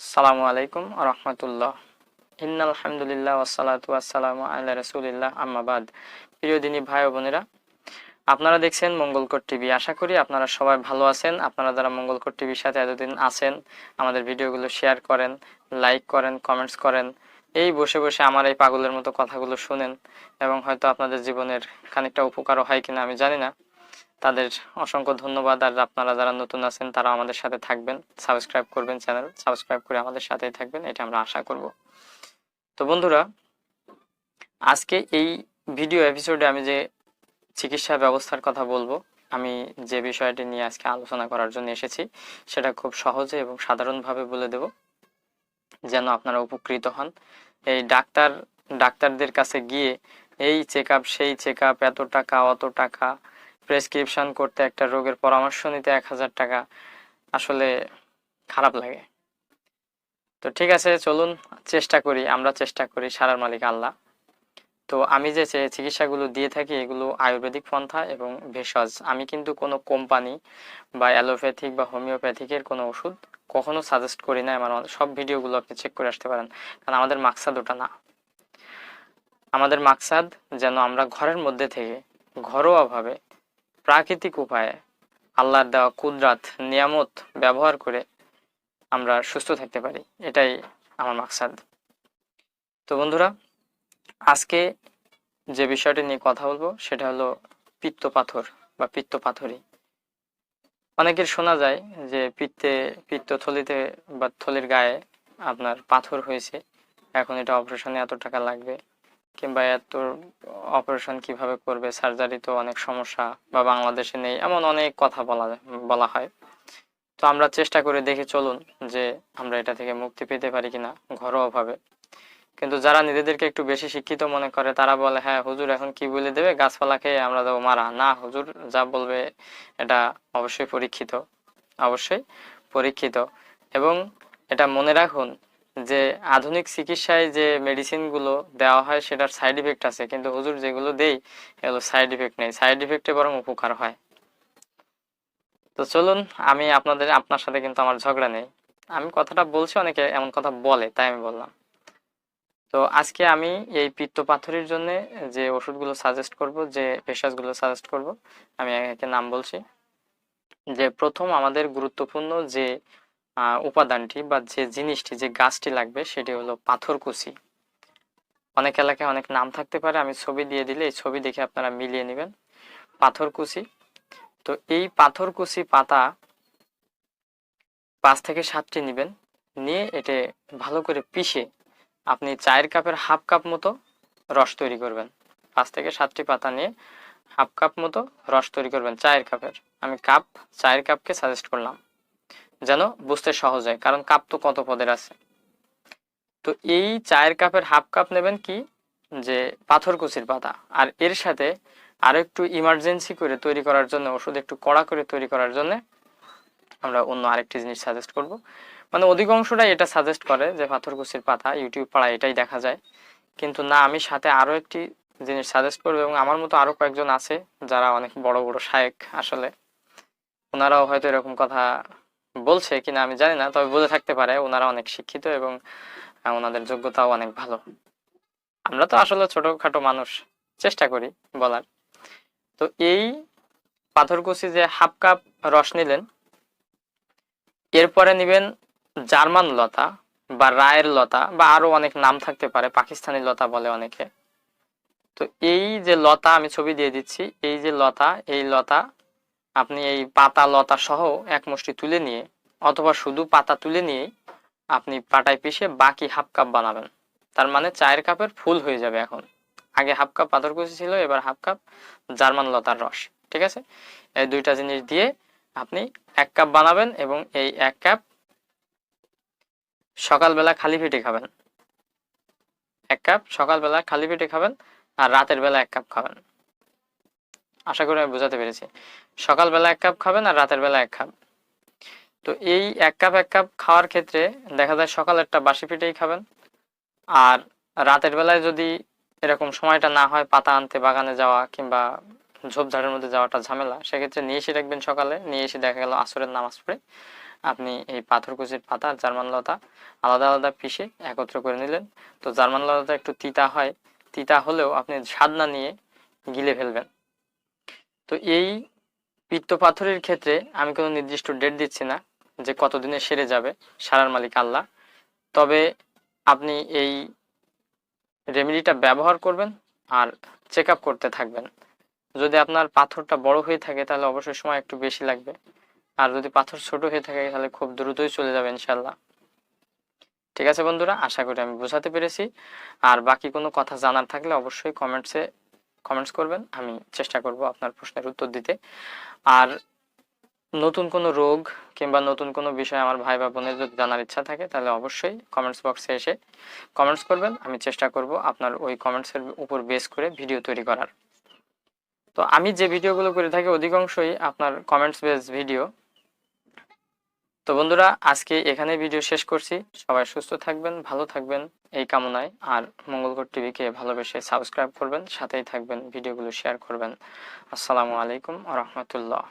সালামু আলাইকুম রহমতুল্লাহ। ইন্নাল আলহামদুলিল্লাহ ওয়াসালাতু ওয়াসালামু আল্লাহ রসুলিল্লাহ। আম্মাবাদ প্রিয় দিনী ভাই বোনেরা, আপনারা দেখছেন মঙ্গলকোট টিভি। আশা করি আপনারা সবাই ভালো আছেন। আপনারা যারা মঙ্গলকোট টিভির সাথে এতদিন আছেন, আমাদের ভিডিওগুলো শেয়ার করেন, লাইক করেন, কমেন্টস করেন। এই বসে বসে আমার এই পাগলের মতো কথাগুলো শুনেন এবং হয়তো আপনাদের জীবনের খানিকটা উপকারও হয় কিনা আমি জানি না। তাদের অসংখ্য ধন্যবাদ। আর আপনারা যারা নতুন আছেন, তারা আমাদের সাথে থাকবেন। সাবস্ক্রাইব করবেন চ্যানেল। সাবস্ক্রাইব করে আমাদের সাথেই থাকবেন। এটা আমরা আশা করব। তো বন্ধুরা, আজকে এই ভিডিও এপিসোডে আমি যে চিকিৎসা ব্যবস্থার কথা বলব, আমি যে বিষয়টি নিয়ে আজকে আলোচনা করার জন্য এসেছি, সেটা খুব সহজে এবং সাধারণভাবে বলে দেব, যেন আপনারা উপকৃত হন। এই ডাক্তার, ডাক্তারদের কাছে গিয়ে এই চেক সেই চেক এত টাকা, অত টাকা প্রেসক্রিপশন করতে একটা রোগের পরামর্শ নিতে এক হাজার টাকা আসলে খারাপ লাগে। তো ঠিক আছে, চলুন চেষ্টা করি, আমরা চেষ্টা করি সারার মালিক আল্লাহ। তো আমি যে চিকিৎসাগুলো দিয়ে থাকি এগুলো আয়ুর্বেদিক পন্থা এবং ভেষজ। আমি কিন্তু কোনো কোম্পানি বা অ্যালোপ্যাথিক বা হোমিওপ্যাথিকের কোনো ওষুধ কখনো সাজেস্ট করি না আমার সব ভিডিওগুলো আপনি চেক করে আসতে পারেন। কারণ আমাদের মাকসাদ ওটা না। আমাদের মাকসাদ যেন আমরা ঘরের মধ্যে থেকে ঘরোয়াভাবে প্রাকৃতিক উপায়ে আল্লাহর দেওয়া কুদরাত, নিয়ামত ব্যবহার করে আমরা সুস্থ থাকতে পারি। এটাই আমার মাকসাদ। তো বন্ধুরা, আজকে যে বিষয়টি নিয়ে কথা বলব সেটা হলো পিত্ত পাথর বা পিত্ত পাথরই অনেকের শোনা যায় যে পিত্তে, পিত্ত থলিতে বা থলির গায়ে আপনার পাথর হয়েছে, এখন এটা অপারেশনে এত টাকা লাগবে। কিংবা এত অপারেশন কীভাবে করবে? সার্জারি তো অনেক সমস্যা বা বাংলাদেশে নেই, এমন অনেক কথা বলা বলা হয়। তো আমরা চেষ্টা করে দেখে চলুন যে আমরা এটা থেকে মুক্তি পেতে পারি কিনা ঘরোয়াভাবে। কিন্তু যারা নিজেদেরকে একটু বেশি শিক্ষিত মনে করে, তারা বলে হ্যাঁ হুজুর এখন কি বলে দেবে? গাছপালা খেয়ে আমরা দেবো, মারা। না, হুজুর যা বলবে এটা অবশ্যই পরীক্ষিত অবশ্যই পরীক্ষিত। এবং এটা মনে রাখুন যে আধুনিক চিকিৎসায় যে মেডিসিনগুলো দেওয়া হয়, সেটার সাইড ইফেক্ট আছে। কিন্তু হুজুর যেগুলো দেই, এগুলো সাইড ইফেক্ট নেই। সাইড ইফেক্টে বরং উপকার হয়। তো চলুন, আমি আপনাদের, আপনার সাথে কিন্তু আমার ঝগড়া নেই। আমি কথাটা বলছি, অনেকে এমন কথা বলে, তাই আমি বললাম। তো আজকে আমি এই পিত্ত পাথরের জন্য যে ওষুধগুলো সাজেস্ট করব, যে ভেষজগুলো সাজেস্ট করব, আমি একে নাম বলছি। যে প্রথম আমাদের গুরুত্বপূর্ণ যে উপাদানটি বা যে জিনিসটি, যে গাছটি লাগবে সেটি হলো পাথরকুচি। অনেক এলাকায় অনেক নাম থাকতে পারে, আমি ছবি দিয়ে দিলে এই ছবি দেখে আপনারা মিলিয়ে নেবেন। পাথরকুচি। তো এই পাথরকুচি পাতা পাঁচ থেকে সাতটি নেবেন, নিয়ে এটা ভালো করে পিষে আপনি চায়ের কাপের হাফ কাপ মতো রস তৈরি করবেন। পাঁচ থেকে সাতটি পাতা নিয়ে হাফ কাপ মতো রস তৈরি করবেন চায়ের কাপের। আমি কাপ, চায়ের কাপকে সাজেস্ট করলাম। যেন বুঝতে সহজ হয়, কারণ কাপ তো কত পদের আছে। তো এই চায়ের কাপের হাফ কাপ নেবেন কি? যে পাথরকুচির পাতা। আর এর সাথে আরও একটু ইমার্জেন্সি করে তৈরি করার জন্য, ওষুধ একটু কড়া করে তৈরি করার জন্য আমরা অন্য আরেকটি জিনিস সাজেস্ট করব। মানে অধিকাংশটাই এটা সাজেস্ট করে যে পাথরকুচির পাতা ইউটিউব পাড়ায় এটাই দেখা যায়। কিন্তু না, আমি সাথে আরও একটি জিনিস সাজেস্ট করব এবং আমার মতো আরও কয়েকজন আছে যারা অনেক বড় বড় শায়েক আসলে। ওনারাও হয়তো এরকম কথা বলছে কিনা আমি জানি না, তবে বলে থাকতে পারে ওনারা অনেক শিক্ষিত এবং ওনাদের যোগ্যতাও অনেক ভালো। আমরা তো আসলে ছোটখাটো মানুষ, চেষ্টা করি বলার। তো এই পাথরকুচি যে হাফ কাপ রস নিলেন, এরপরে নেবেন জার্মান লতা বা রায়ের লতা বা আরও অনেক নাম থাকতে পারে, পাকিস্তানি লতা বলে অনেকে। তো এই যে লতা আমি ছবি দিয়ে দিচ্ছি, এই যে লতা, এই লতা আপনি এই পাতা, লতা সহ এক মুষ্টি তুলে নিয়ে, অথবা শুধু পাতা তুলে নিয়ে আপনি পাটায় পিষে বাকি হাফ কাপ বানাবেন। তার মানে চায়ের কাপের ফুল হয়ে যাবে এখন। আগে হাফ কাপ পাথরকুচি ছিল, এবার হাফ কাপ জার্মান লতার রস, ঠিক আছে? এই দুইটা জিনিস দিয়ে আপনি এক কাপ বানাবেন এবং এই এক কাপ সকালবেলা খালি পেটে খাবেন। এক কাপ সকালবেলা খালি পেটে খাবেন আর রাতের বেলা এক কাপ খাবেন। আশা করি আমি বোঝাতে পেরেছি। সকালবেলা এক কাপ খাবেন আর রাতের বেলা এক কাপ। তো এই এক কাপ এক কাপ খাওয়ার ক্ষেত্রে দেখা যায় সকালেরটা বাসি পেটেই খাবেন। আর রাতের বেলায় যদি এরকম সময়টা না হয় পাতা আনতে, বাগানে যাওয়া কিংবা ঝোপঝাড়ের মধ্যে যাওয়াটা ঝামেলা, সেক্ষেত্রে নিয়ে এসে রাখবেন সকালে। নিয়ে এসে দেখা গেল আসরের নামাজ পড়ে আপনি এই পাথরকুচির পাতা আর জার্মান লতা আলাদা আলাদা পিষে একত্র করে নিলেন। তো জার্মান লতাটা একটু তিতা হয়। তিতা হলেও আপনি স্বাদ না নিয়ে গিলে ফেলবেন। তো এই পিত্ত পাথরের ক্ষেত্রে আমি কোনো নির্দিষ্ট ডেট দিচ্ছি না যে কতদিনে সেরে যাবে সারার মালিক আল্লাহ। তবে আপনি এই রেমেডিটা ব্যবহার করবেন আর চেক করতে থাকবেন। যদি আপনার পাথরটা বড় হয়ে থাকে তাহলে অবশ্যই সময় একটু বেশি লাগবে। আর যদি পাথর ছোট হয়ে থাকে তাহলে খুব দ্রুতই চলে যাবে ইনশাল্লাহ ঠিক আছে বন্ধুরা, আশা করি আমি বোঝাতে পেরেছি। আর বাকি কোনো কথা জানার থাকলে অবশ্যই কমেন্টসে কমেন্টস করবেন, আমি চেষ্টা করব আপনার প্রশ্নের উত্তর দিতে। আর নতুন কোনো রোগ কিংবা নতুন কোনো বিষয় আমার ভাই বা বোনের যদি জানার ইচ্ছা থাকে, তাহলে অবশ্যই কমেন্টস বক্সে এসে কমেন্টস করবেন। আমি চেষ্টা করব আপনার ওই কমেন্টসের উপর বেস করে ভিডিও তৈরি করার। তো আমি যে ভিডিওগুলো করে থাকি, অধিকাংশই আপনার কমেন্টস বেস ভিডিও তো বন্ধুরা, আজকে এখানে ভিডিও শেষ করছি। সবাই সুস্থ থাকবেন, ভালো থাকবেন, এই কামনায়। আর মঙ্গলকর টিভিকে ভালোবেসে সাবস্ক্রাইব করবেন, সাথেই থাকবেন ভিডিওগুলো শেয়ার করবেন। আসসালামু আলাইকুম আ রহমতুল্লাহ।